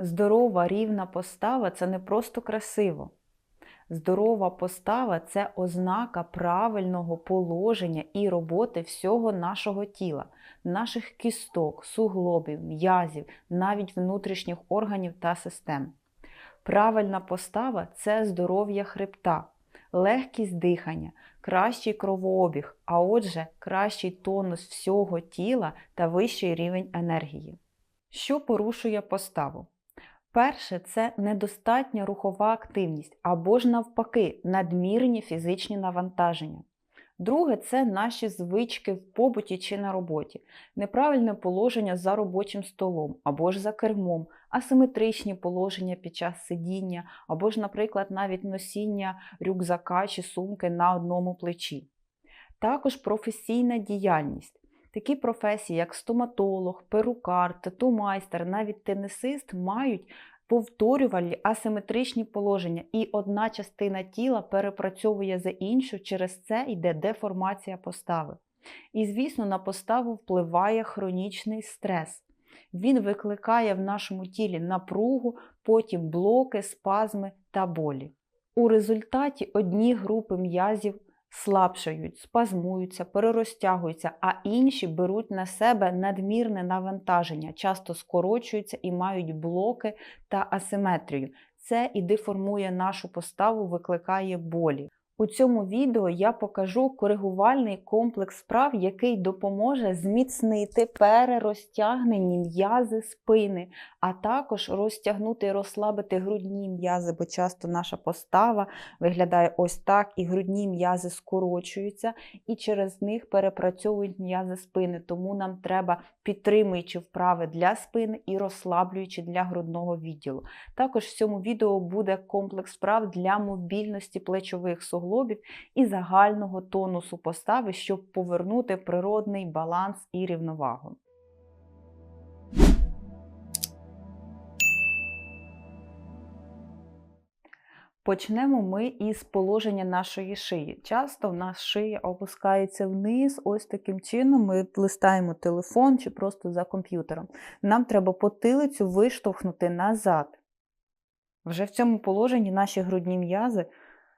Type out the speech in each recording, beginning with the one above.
Здорова рівна постава це не просто красиво. Здорова постава це ознака правильного положення і роботи всього нашого тіла, наших кісток, суглобів, м'язів, навіть внутрішніх органів та систем. Правильна постава це здоров'я хребта, легкість дихання, кращий кровообіг, а отже, кращий тонус всього тіла та вищий рівень енергії. Що порушує поставу? Перше це недостатня рухова активність або ж навпаки надмірні фізичні навантаження. Друге це наші звички в побуті чи на роботі, неправильне положення за робочим столом або ж за кермом, асиметричні положення під час сидіння, або ж, наприклад, навіть носіння рюкзака чи сумки на одному плечі. Також професійна діяльність. Такі професії, як стоматолог, перукар, тату-майстер, навіть тенісист, мають повторювальні асиметричні положення, і одна частина тіла перепрацьовує за іншу, через це йде деформація постави. І, звісно, на поставу впливає хронічний стрес. Він викликає в нашому тілі напругу, потім блоки, спазми та болі. У результаті одні групи м'язів слабшають, спазмуються, перерозтягуються, а інші беруть на себе надмірне навантаження, часто скорочуються і мають блоки та асиметрію. Це і деформує нашу поставу, викликає болі. У цьому відео я покажу коригувальний комплекс справ, який допоможе зміцнити перерозтягнені м'язи спини, а також розтягнути і розслабити грудні м'язи, бо часто наша постава виглядає ось так, і грудні м'язи скорочуються, і через них перепрацьовують м'язи спини. Тому нам треба підтримуючи вправи для спини і розслаблюючи для грудного відділу. Також в цьому відео буде комплекс вправ для мобільності плечових суглобів і загального тонусу постави, щоб повернути природний баланс і рівновагу. Почнемо ми із положення нашої шиї. Часто в нас шия опускається вниз, ось таким чином ми листаємо телефон чи просто за комп'ютером. Нам треба потилицю виштовхнути назад. Вже в цьому положенні наші грудні м'язи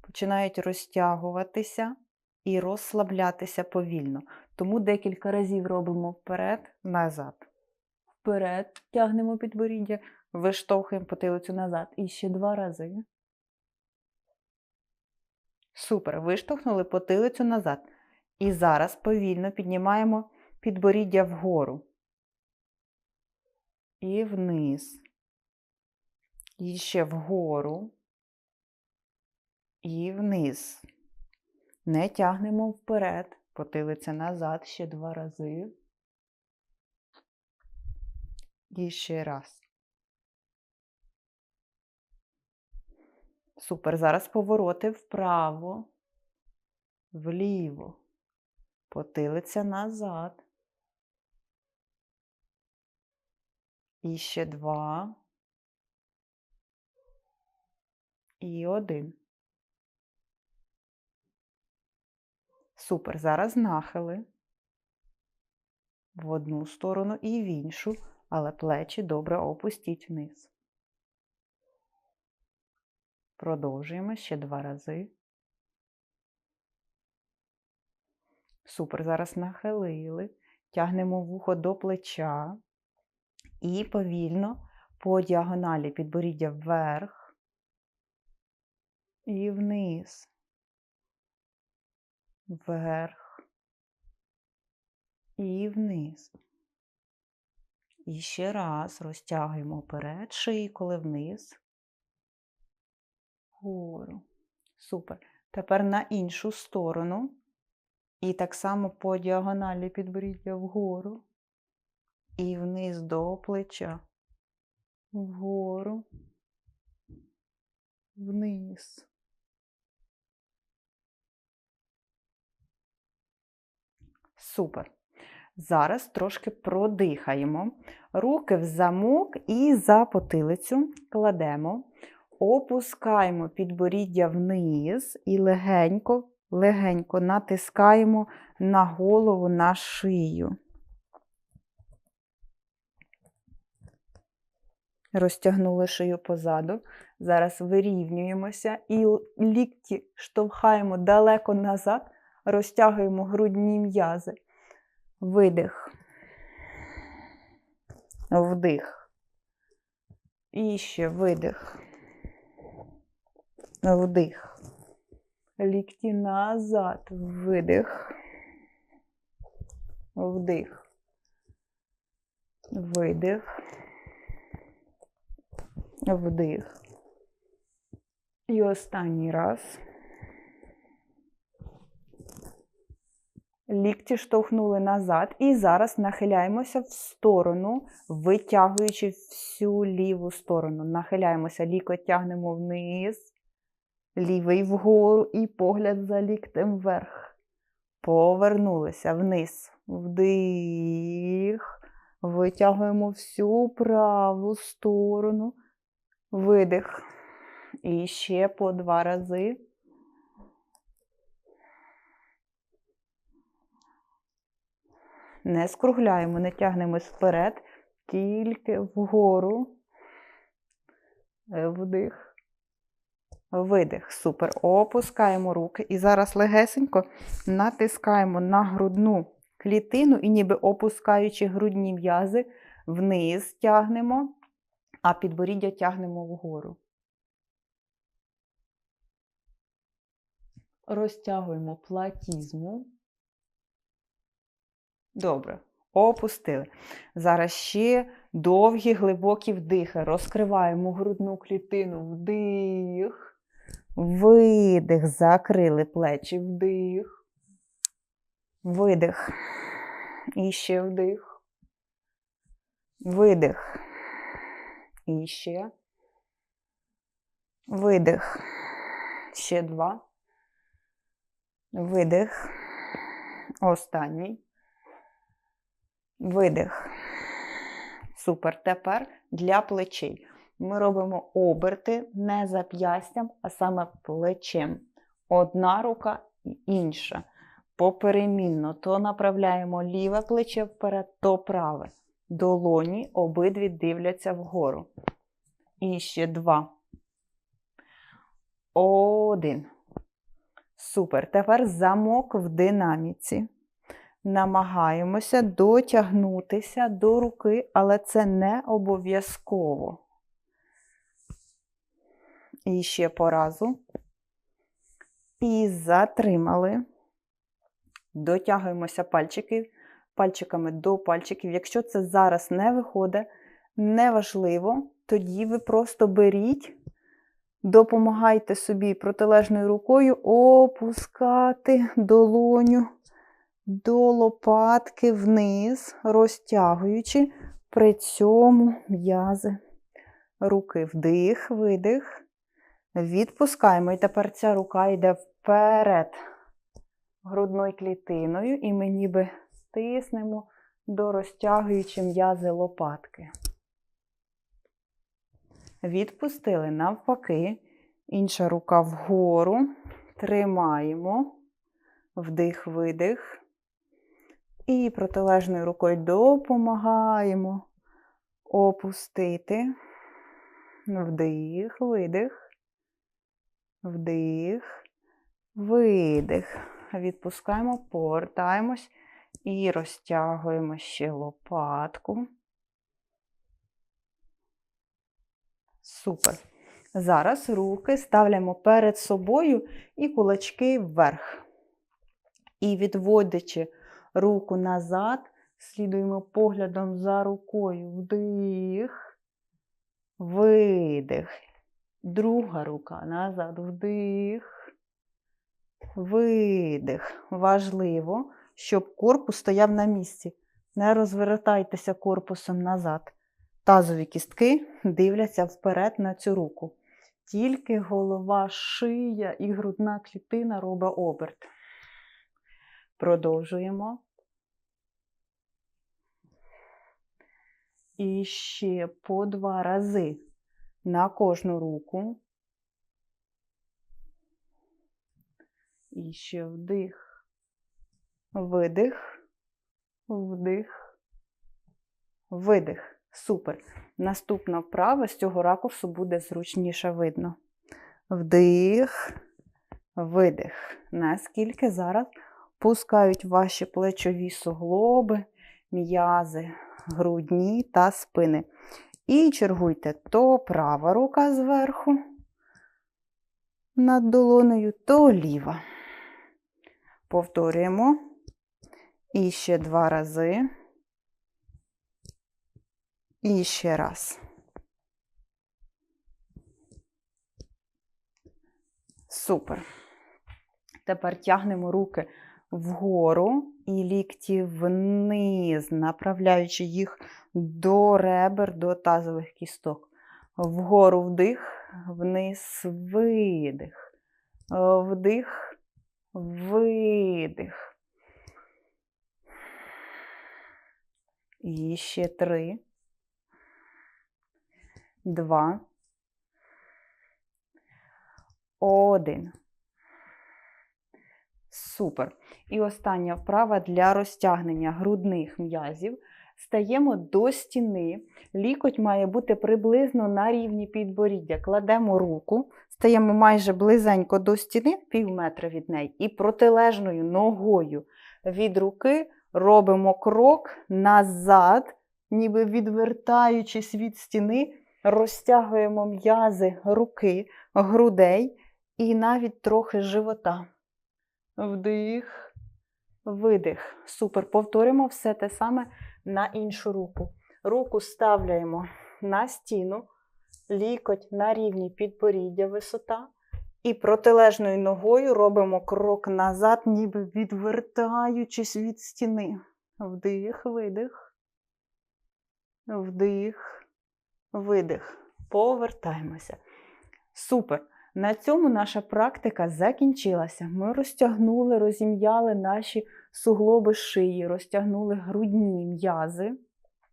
починають розтягуватися і розслаблятися повільно. Тому декілька разів робимо вперед, назад. Вперед, тягнемо підборіддя, виштовхуємо потилицю назад. І ще два рази. Супер. Виштовхнули потилицю назад. І зараз повільно піднімаємо підборіддя вгору. І вниз. І ще вгору. І вниз. Не тягнемо вперед. Потилиця назад ще два рази. І ще раз. Супер. Зараз повороти вправо, вліво, потилиця назад. І ще два. І один. Супер. Зараз нахили в одну сторону і в іншу, але плечі добре опустіть вниз. Продовжуємо ще два рази. Супер. Зараз нахилили, тягнемо вухо до плеча і повільно по діагоналі підборіддя вверх і вниз, вверх і вниз. І ще раз розтягуємо вперед шийколи вниз вгору. Супер. Тепер на іншу сторону. І так само по діагоналі підборіддя вгору. І вниз до плеча. Вгору. Вниз. Супер. Зараз трошки продихаємо. Руки в замок і за потилицю кладемо. Опускаємо підборіддя вниз і легенько, легенько натискаємо на голову на шию. Розтягнули шию позаду. Зараз вирівнюємося і лікті штовхаємо далеко назад, розтягуємо грудні м'язи. Видих. Вдих. І ще видих. Вдих. Лікті назад. Видих. Вдих. Видих. Вдих. І останній раз. Лікті штовхнули назад. І зараз нахиляємося в сторону, витягуючи всю ліву сторону. Нахиляємося, лікоть тягнемо вниз, лівий вгору і погляд за ліктем вверх. Повернулися вниз. Вдих. Витягуємо всю праву сторону. Видих. І ще по два рази. Не скругляємо, не тягнемось вперед, тільки вгору. Вдих. Видих. Супер. Опускаємо руки. І зараз легесенько натискаємо на грудну клітину і ніби опускаючи грудні м'язи, вниз тягнемо, а підборіддя тягнемо вгору. Розтягуємо платізму. Добре. Опустили. Зараз ще довгі глибокі вдихи. Розкриваємо грудну клітину. Вдих. Видих. Закрили плечі. Вдих. Видих. І ще вдих. Видих. І ще. Видих. Ще два. Видих. Останній. Видих. Супер. Тепер для плечей. Ми робимо оберти не зап'ястям, а саме плечем. Одна рука і інша. Поперемінно то направляємо ліве плече вперед, то праве. Долоні обидві дивляться вгору. І ще два. Один. Супер. Тепер замок в динаміці. Намагаємося дотягнутися до руки, але це не обов'язково. І ще по разу. І затримали. Дотягуємося пальчики, пальчиками до пальчиків. Якщо це зараз не виходить, неважливо, тоді ви просто беріть, допомагайте собі протилежною рукою опускати долоню до лопатки вниз, розтягуючи при цьому м'язи руки. Вдих, видих. Відпускаємо. І тепер ця рука йде вперед грудною клітиною, і ми ніби тиснемо до розтягуючи м'язи лопатки. Відпустили навпаки. Інша рука вгору. Тримаємо. Вдих, видих. І протилежною рукою допомагаємо опустити. Вдих, видих. Вдих, видих. Відпускаємо, повертаємось і розтягуємо ще лопатку. Супер. Зараз руки ставляємо перед собою і кулачки вверх. І відводячи руку назад, слідуємо поглядом за рукою. Вдих, видих. Друга рука назад, вдих, видих. Важливо, щоб корпус стояв на місці. Не розвертайтеся корпусом назад. Тазові кістки дивляться вперед на цю руку. Тільки голова, шия і грудна клітина робить оберт. Продовжуємо. І ще по два рази на кожну руку. І ще вдих, видих, вдих, видих. Супер. Наступна вправа з цього ракурсу буде зручніше видно. Вдих, видих. Наскільки зараз пускають ваші плечові суглоби, м'язи, грудні та спини. І чергуйте то права рука зверху над долонею, то ліва. Повторюємо. І ще два рази. І ще раз. Супер. Тепер тягнемо руки вгору і лікті вниз, направляючи їх до ребер, до тазових кісток. Вгору вдих, вниз видих. Вдих, видих. І ще три. Два. Один. Супер. І остання вправа для розтягнення грудних м'язів. Стаємо до стіни. Лікоть має бути приблизно на рівні підборіддя. Кладемо руку, стаємо майже близенько до стіни, пів метра від неї, і протилежною ногою від руки робимо крок назад, ніби відвертаючись від стіни, розтягуємо м'язи руки, грудей і навіть трохи живота. Вдих, видих. Супер. Повторимо все те саме на іншу руку. Руку ставляємо на стіну, лікоть на рівні підборіддя висота. І протилежною ногою робимо крок назад, ніби відвертаючись від стіни. Вдих, видих. Вдих, видих. Повертаємося. Супер. На цьому наша практика закінчилася. Ми розтягнули, розім'яли наші суглоби шиї, розтягнули грудні м'язи,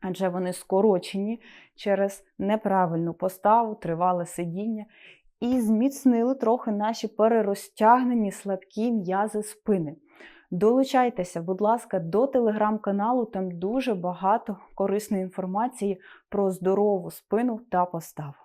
адже вони скорочені через неправильну поставу, тривале сидіння. І зміцнили трохи наші перерозтягнені слабкі м'язи спини. Долучайтеся, будь ласка, до телеграм-каналу, там дуже багато корисної інформації про здорову спину та поставу.